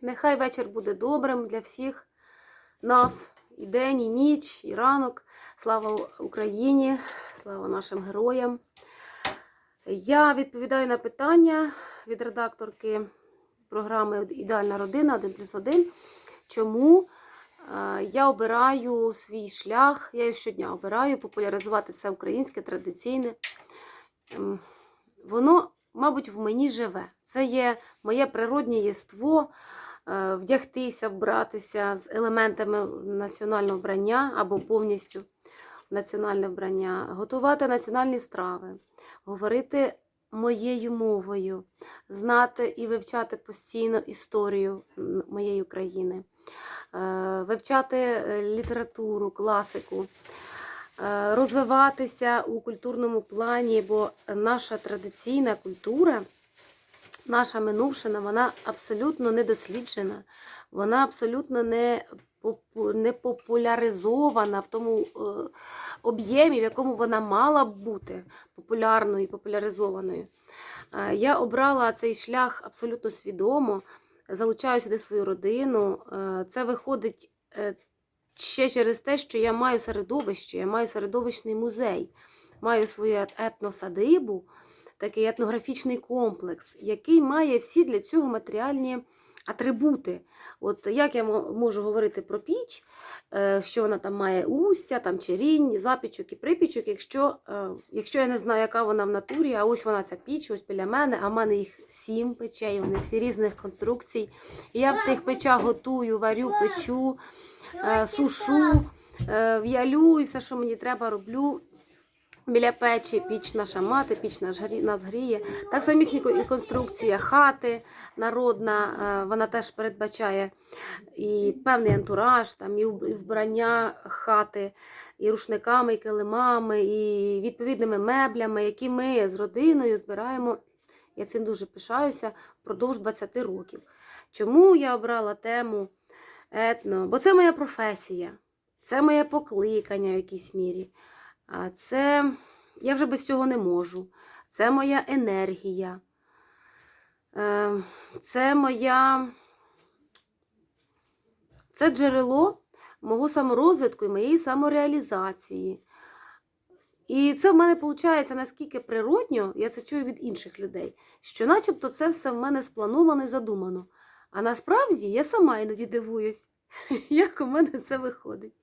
Нехай вечір буде добрим для всіх нас. І день, і ніч, і ранок. Слава Україні, слава нашим героям. Я відповідаю на питання від редакторки програми Ідеальна родина 1 плюс 1. Чому е, я обираю свій шлях, я його щодня обираю популяризувати все українське, традиційне. Ем, Воно, мабуть, в мені живе. Це є моє природнє єство вдягтися, вбратися з елементами національного вбрання або повністю національне вбрання, готувати національні страви, говорити моєю мовою, знати і вивчати постійно історію моєї України, е, вивчати е, літературу, класику, е, розвиватися у культурному плані, бо наша традиційна культура, наша минувшина, вона абсолютно не досліджена, вона абсолютно не не популяризована в тому е, об'ємі, в якому вона мала б бути популярною і популяризованою. Е, Я обрала цей шлях абсолютно свідомо, залучаю сюди свою родину. Е, Це виходить ще через те, що я маю середовище, я маю середовищний музей, маю свою етносадибу, такий етнографічний комплекс, який має всі для цього матеріальні атрибути. От як я можу говорити про піч, е, що вона там має устя, там черінь, запічок і припічок, якщо, е, якщо я не знаю, яка вона в натурі, а ось вона ця піч, ось біля мене, а в мене їх сім печей, вони всі різних конструкцій. І я в тих печах готую, варю, печу, е, сушу, в'ялю і все, що мені треба, роблю. Біля печі піч наша мати, піч нас гріє. Так самісінько і конструкція хати народна, е, вона теж передбачає і певний антураж, там, і вбрання хати, і рушниками, і килимами, і відповідними меблями, які ми з родиною збираємо. Я цим дуже пишаюся впродовж 20 років. Чому я обрала тему етно? Бо це моя професія, це моє покликання в якійсь мірі. А Це я вже без цього не можу. Це моя енергія. Е, Це моя. Це джерело мого саморозвитку і моєї самореалізації. І це в мене виходить наскільки природньо, я це чую від інших людей, що начебто це все в мене сплановано і задумано. А насправді я сама іноді дивуюсь, як у мене це виходить.